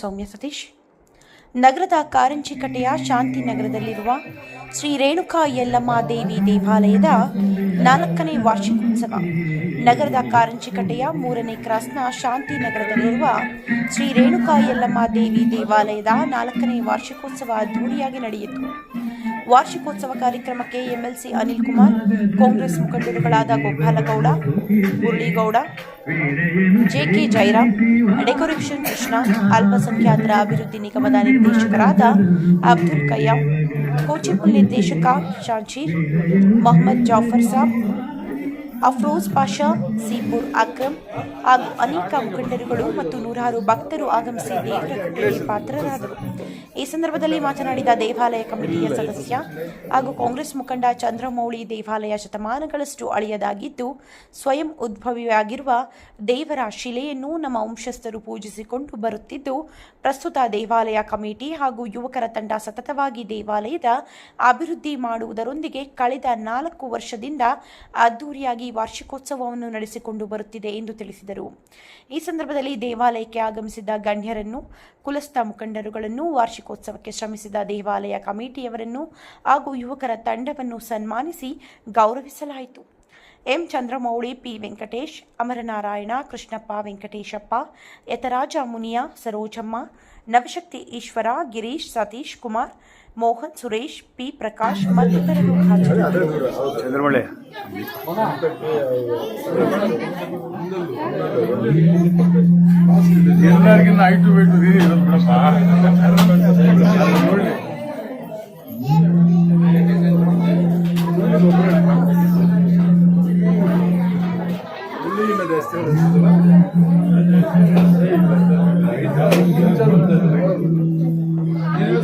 ಸೌಮ್ಯ ಸತೀಶ್. ನಗರದ ಕಾರಂಜಿಕಟ್ಟೆಯ ಶಾಂತಿನಗರದಲ್ಲಿರುವ ಶ್ರೀ ರೇಣುಕಾ ಯಲ್ಲಮ್ಮ ದೇವಿ ದೇವಾಲಯದ ನಾಲ್ಕನೇ ವಾರ್ಷಿಕೋತ್ಸವ. ನಗರದ ಕಾರಂಜಿಕಟ್ಟೆಯ ಮೂರನೇ ಕ್ರಾಸ್ನ ಶಾಂತಿನಗರದಲ್ಲಿರುವ ಶ್ರೀ ರೇಣುಕಾ ಯಲ್ಲಮ್ಮ ದೇವಿ ದೇವಾಲಯದ ನಾಲ್ಕನೇ ವಾರ್ಷಿಕೋತ್ಸವ ಅದ್ದೂರಿಯಾಗಿ ನಡೆಯಿತು. ವಾರ್ಷಿಕೋತ್ಸವ ಕಾರ್ಯಕ್ರಮಕ್ಕೆ MLC Anil Kumar Congress ಮುಖಂಡರುಗಳಾದ Gopalagowda Muraligowda JK Jayaram decoration Krishna ಅಲ್ಪಸಂಖ್ಯಾತರ ಅಭಿವೃದ್ಧಿ ನಿಗಮದ ನಿರ್ದೇಶಕರಾದ ಅಬ್ದುಲ್ ಕಯ್ಯಂ ಕೋಚಿಪುಲ್ ನಿರ್ದೇಶಕ ಶಾಂಚೀರ್ ಮೊಹಮ್ಮದ್ ಜಾಫರ್ ಸಾಬ್ ಅಫ್ರೋಜ್ ಪಾಷಾ, ಸೀಪುರ್ ಅಕ್ರಮ್ ಹಾಗೂ ಅನೇಕ ಮುಖಂಡರುಗಳು ಮತ್ತು ನೂರಾರು ಭಕ್ತರು ಆಗಮಿಸಿ ದೇವರ ಕೃಪೆಗೆ ಪಾತ್ರರಾದರು. ಈ ಸಂದರ್ಭದಲ್ಲಿ ಮಾತನಾಡಿದ ದೇವಾಲಯ ಕಮಿಟಿಯ ಸದಸ್ಯ ಹಾಗೂ ಕಾಂಗ್ರೆಸ್ ಮುಖಂಡ ಚಂದ್ರಮೌಳಿ, ದೇವಾಲಯ ಶತಮಾನಗಳಷ್ಟು ಅಳಿಯದಾಗಿದ್ದು, ಸ್ವಯಂ ಉದ್ಭವಿಯಾಗಿರುವ ದೇವರ ಶಿಲೆಯನ್ನು ನಮ್ಮ ವಂಶಸ್ಥರು ಪೂಜಿಸಿಕೊಂಡು ಬರುತ್ತಿದ್ದು, ಪ್ರಸ್ತುತ ದೇವಾಲಯ ಕಮಿಟಿ ಹಾಗೂ ಯುವಕರ ತಂಡ ಸತತವಾಗಿ ದೇವಾಲಯದ ಅಭಿವೃದ್ಧಿ ಮಾಡುವುದರೊಂದಿಗೆ ಕಳೆದ ನಾಲ್ಕು ವರ್ಷದಿಂದ ಅದ್ದೂರಿಯಾಗಿ ವಾರ್ಷಿಕೋತ್ಸವವನ್ನು ನಡೆಸಿಕೊಂಡು ಬರುತ್ತಿದೆ ಎಂದು ತಿಳಿಸಿದರು. ಈ ಸಂದರ್ಭದಲ್ಲಿ ದೇವಾಲಯಕ್ಕೆ ಆಗಮಿಸಿದ ಗಣ್ಯರನ್ನು, ಕುಲಸ್ಥ ಮುಖಂಡರುಗಳನ್ನು, ವಾರ್ಷಿಕೋತ್ಸವಕ್ಕೆ ಶ್ರಮಿಸಿದ ದೇವಾಲಯ ಕಮಿಟಿಯವರನ್ನು ಹಾಗೂ ಯುವಕರ ತಂಡವನ್ನು ಸನ್ಮಾನಿಸಿ ಗೌರವಿಸಲಾಯಿತು. M. Chandramouli, P. Venkatesh, Amaranarayana, Krishnappa Venkateshappa Yataraja Muniya, Sarojamma, Navashakti Eshwara, Girish Satish Kumar Mohan Suresh P Prakash మరితరులు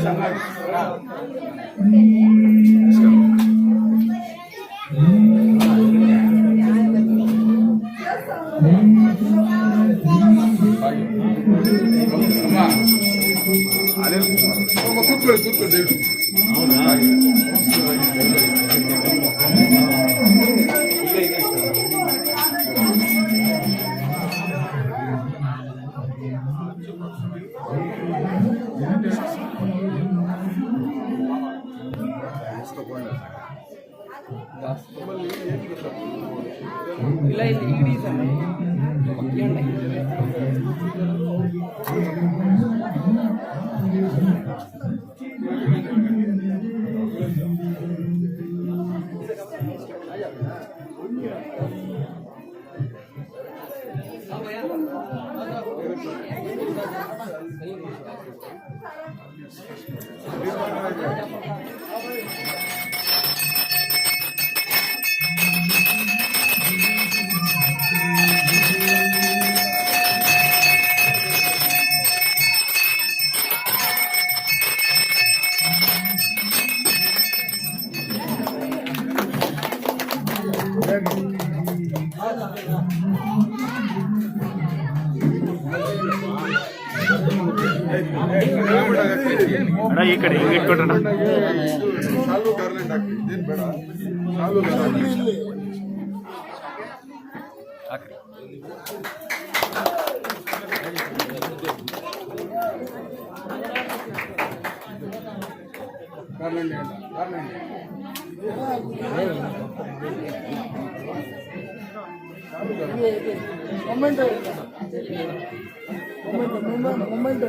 సంఘాలు ಚಂದ್ರಮಳೆ ಎಲ್ಲರಿಗಿನ್ನ ಐಟು ಬೇಕು ಇರೋದು ಬಿಡಪ್ಪ ಅದು ನೋಡಿ ಅಮ್ಮ ಅನಿಲ್ ಕುಮಾರ್ ಒಬ್ಬ ಕೂತ್ಕೊಳ್ಳಿ ಕೂತ್ಕೊಳ್ಳಿ ದಯವಿಟ್ಟು ಇಲ್ಲ ಇಲ್ಲ ಇಡೀ ಸರ್ ಅಣ್ಣ ಈ ಕಡೆ ಹಿಂಗೆ ಇಟ್ಕೊಟ್ರಣ garland garland garland moment moment moment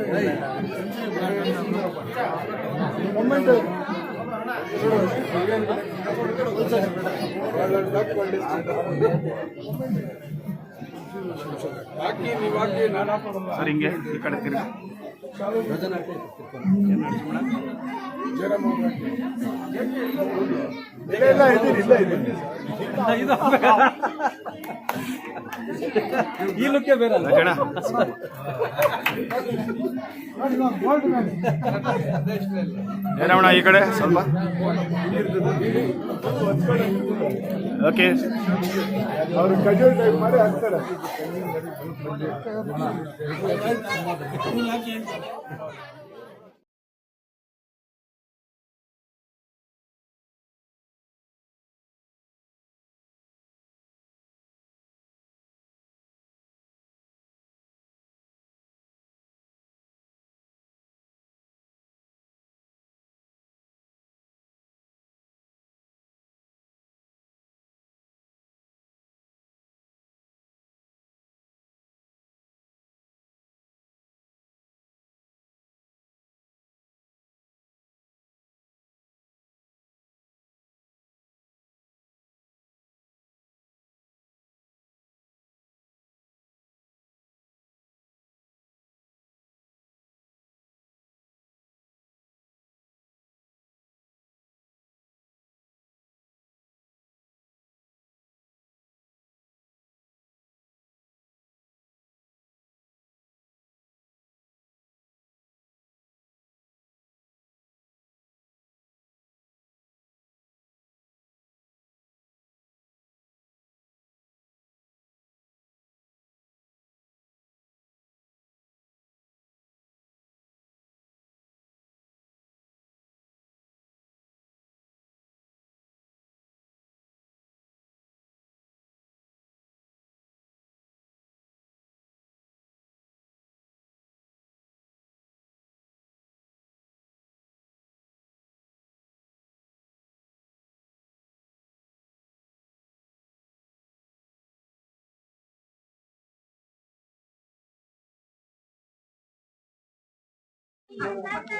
ನೀವು ಹಾಕಿ ನಾನು ಹಾಕೋದಲ್ಲ ಸರ್ ಹಿಂಗೆ ಈ ಕಡೆ ತಿರುಗಿ ಇಲ್ಲ ಇಲ್ಲ ಇದೀನಿ ಇಲ್ಲ ಇದೀನಿ ಈ ಲುಕ್ಕೆ ಬೇರೆ ಏನವಣ ಈ ಕಡೆ? ಸ್ವಲ್ಪ. ಓಕೆ ಅವರು ಕಜೋಲ್ ಟೈಪ್ ಮಾಡಿ ಹಾಕ್ತಾರೆ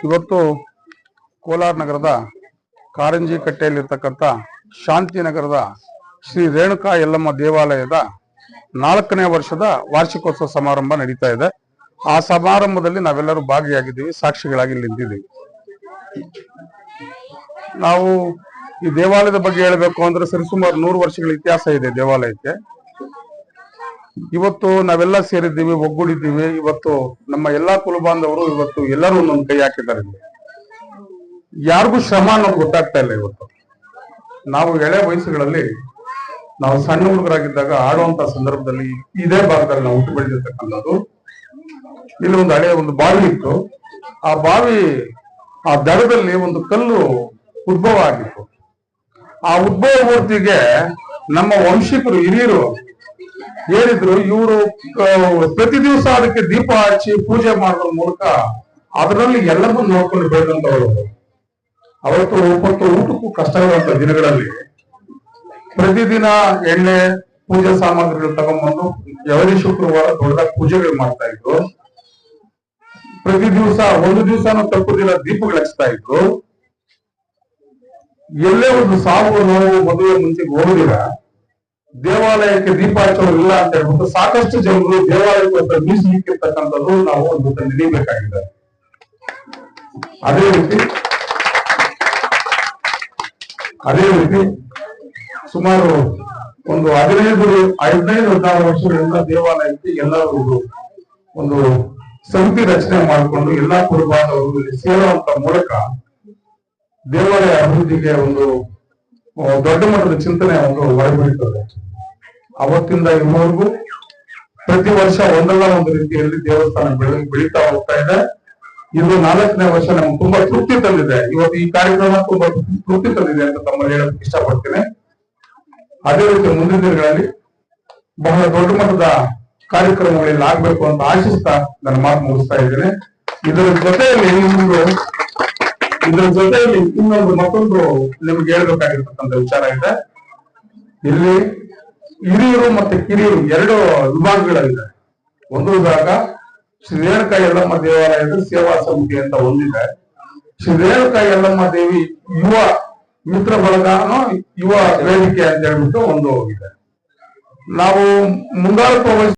ಇವತ್ತು ಕೋಲಾರ ನಗರದ ಕಾರಂಜಿ ಕಟ್ಟೆಯಲ್ಲಿರ್ತಕ್ಕಂಥ ಶಾಂತಿನಗರದ ಶ್ರೀ ರೇಣುಕಾ ಯಲ್ಲಮ್ಮ ದೇವಾಲಯದ ನಾಲ್ಕನೇ ವರ್ಷದ ವಾರ್ಷಿಕೋತ್ಸವ ಸಮಾರಂಭ ನಡೀತಾ ಇದೆ. ಆ ಸಮಾರಂಭದಲ್ಲಿ ನಾವೆಲ್ಲರೂ ಭಾಗಿಯಾಗಿದ್ದೀವಿ, ಸಾಕ್ಷಿಗಳಾಗಿ ನಿಂತಿದ್ದೀವಿ. ನಾವು ಈ ದೇವಾಲಯದ ಬಗ್ಗೆ ಹೇಳಬೇಕು ಅಂದ್ರೆ ಸರಿಸುಮಾರು ನೂರು ವರ್ಷಗಳ ಇತಿಹಾಸ ಇದೆ ದೇವಾಲಯಕ್ಕೆ. ಇವತ್ತು ನಾವೆಲ್ಲ ಸೇರಿದ್ದೀವಿ, ಒಗ್ಗೂಡಿದ್ದೀವಿ. ಇವತ್ತು ನಮ್ಮ ಎಲ್ಲಾ ಕುಲ ಬಾಂಧವರು ಇವತ್ತು ಎಲ್ಲರೂ ಒಂದೊಂದು ಕೈ ಹಾಕಿದ್ದಾರೆ. ಯಾರಿಗೂ ಶ್ರಮ ಅನ್ನೋದು ಗೊತ್ತಾಗ್ತಾ ಇಲ್ಲ ಇವತ್ತು. ನಾವು ಎಳೆ ವಯಸ್ಸುಗಳಲ್ಲಿ ನಾವು ಸಣ್ಣ ಹುಡುಗರಾಗಿದ್ದಾಗ ಆಡುವಂತ ಸಂದರ್ಭದಲ್ಲಿ ಇದೇ ಭಾಗದಲ್ಲಿ ನಾವು ಹುಟ್ಟು ಬೆಳೆದಿರ್ತಕ್ಕಂಥದ್ದು. ಇಲ್ಲಿ ಒಂದು ಹಳೆಯ ಒಂದು ಬಾವಿ ಇತ್ತು. ಆ ಬಾವಿ, ಆ ದಡದಲ್ಲಿ ಒಂದು ಕಲ್ಲು ಉದ್ಭವ ಆಗಿತ್ತು. ಆ ಉದ್ಭವ ಮೂರ್ತಿಗೆ ನಮ್ಮ ವಂಶಿಕರು ಹಿರಿಯರು ಹೇಳಿದ್ರು, ಇವರು ಪ್ರತಿ ದಿವಸ ಅದಕ್ಕೆ ದೀಪ ಹಚ್ಚಿ ಪೂಜೆ ಮಾಡೋದ್ರ ಮೂಲಕ ಅದರಲ್ಲಿ ಎಲ್ಲವೂ ನೋಡ್ಕೊಂಡು ಬೆಳೆದಂತವರು ಅವತ್ತು ಒಪ್ಪತ್ತು ಊಟಕ್ಕೂ ಕಷ್ಟಗಳಂತ ದಿನಗಳಲ್ಲಿ ಪ್ರತಿದಿನ ಎಣ್ಣೆ, ಪೂಜಾ ಸಾಮಗ್ರಿಗಳು ತಗೊಂಡ್ಬಂದು ಯವರಿ ಶುಕ್ರವಾರ ದೊಡ್ಡ ಪೂಜೆಗಳು ಮಾಡ್ತಾ ಇದ್ರು. ಪ್ರತಿ ದಿವಸ, ಒಂದು ದಿವಸನೂ ತಪ್ಪುದಿಲ್ಲ ದೀಪಗಳು ಹಚ್ತಾ ಇದ್ರು. ಎಲ್ಲೇ ಒಂದು ಸಾವು, ನೋವು, ಮದುವೆ ಮುಂಚೆ ಹೋಗುದಿರ ದೇವಾಲಯಕ್ಕೆ ದೀಪ ಇಲ್ಲ ಅಂತ ಹೇಳ್ಬಿಟ್ಟು ಸಾಕಷ್ಟು ಜನರು ದೇವಾಲಯಕ್ಕೋಸ್ಕರ ಮೀಸಲಿಕ್ಕಿರ್ತಕ್ಕಂಥದ್ದು ನಾವು ಒಂದು ನಿಡಿಬೇಕಾಗಿದೆ ಅದೇ ರೀತಿ ಅದೇ ರೀತಿ ಸುಮಾರು ಒಂದು ಹದಿನೈದು ಹದಿನೈದು, ಹದಿನಾರು ವರ್ಷಗಳಿಂದ ದೇವಾಲಯಕ್ಕೆ ಎಲ್ಲರೂ ಒಂದು ಸಮಿತಿ ರಚನೆ ಮಾಡಿಕೊಂಡು ಎಲ್ಲಾ ಇಲ್ಲಿ ಸೇರುವಂತ ಮೂಲಕ ದೇವಾಲಯ ಅಭಿವೃದ್ಧಿಗೆ ಒಂದು ದೊಡ್ಡ ಮಟ್ಟದ ಚಿಂತನೆ ಒಂದು ಹೊರಬೀಳ್ತದೆ ಅವತ್ತಿಂದ ಇಲ್ಲಿವರೆಗೂ ಪ್ರತಿ ವರ್ಷ ಒಂದಲ್ಲ ಒಂದು ರೀತಿಯಲ್ಲಿ ದೇವಸ್ಥಾನ ಬೆಳೆ, ಬೆಳೀತಾ ಹೋಗ್ತಾ ಇದೆ. ಇದು ನಾಲ್ಕನೇ ವರ್ಷ ನಮ್ಗೆ ತುಂಬಾ ತೃಪ್ತಿ ತಂದಿದೆ. ಇವತ್ತು ಈ ಕಾರ್ಯಕ್ರಮ ತುಂಬಾ ತೃಪ್ತಿ ತಂದಿದೆ ಅಂತ ತಮ್ಮಲ್ಲಿ ಹೇಳಕ್ ಇಷ್ಟಪಡ್ತೇನೆ. ಅದೇ ರೀತಿ ಮುಂದಿನ ದಿನಗಳಲ್ಲಿ ಬಹಳ ದೊಡ್ಡ ಮಟ್ಟದ ಕಾರ್ಯಕ್ರಮಗಳಲ್ಲಿ ಆಗ್ಬೇಕು ಅಂತ ಆಶಿಸ್ತಾ ನನ್ನ ಮಾತು ಮುಗಿಸ್ತಾ ಇದ್ದೇನೆ. ಇದರ ಜೊತೆಯಲ್ಲಿ ಇದರ ಜೊತೆಯಲ್ಲಿ ಇನ್ನೊಂದು ಮತ್ತೊಂದು ನಿಮ್ಗೆ ಹೇಳ್ಬೇಕಾಗಿರ್ತಕ್ಕಂಥ ವಿಚಾರ ಇದೆ. ಇಲ್ಲಿ ಹಿರಿಯರು ಮತ್ತೆ ಕಿರಿಯರು ಎರಡು ವಿಭಾಗಗಳಿದೆ. ಒಂದು ವಿಭಾಗ ಶ್ರೀ ರೇಣುಕಾ ಯಲ್ಲಮ್ಮ ದೇವಾಲಯದ ಸೇವಾ ಸಮಿತಿ ಅಂತ ಒಂದಿದೆ. ಶ್ರೀ ರೇಣುಕಾ ಯಲ್ಲಮ್ಮ ದೇವಿ ಯುವ ಮಿತ್ರ ಬಳಗನೋ ಯುವ ವೇದಿಕೆ ಅಂತ ಹೇಳ್ಬಿಟ್ಟು ಒಂದು ಹೋಗಿದೆ ನಾವು ಮುಂಗಾರು ವಹಿಸಿ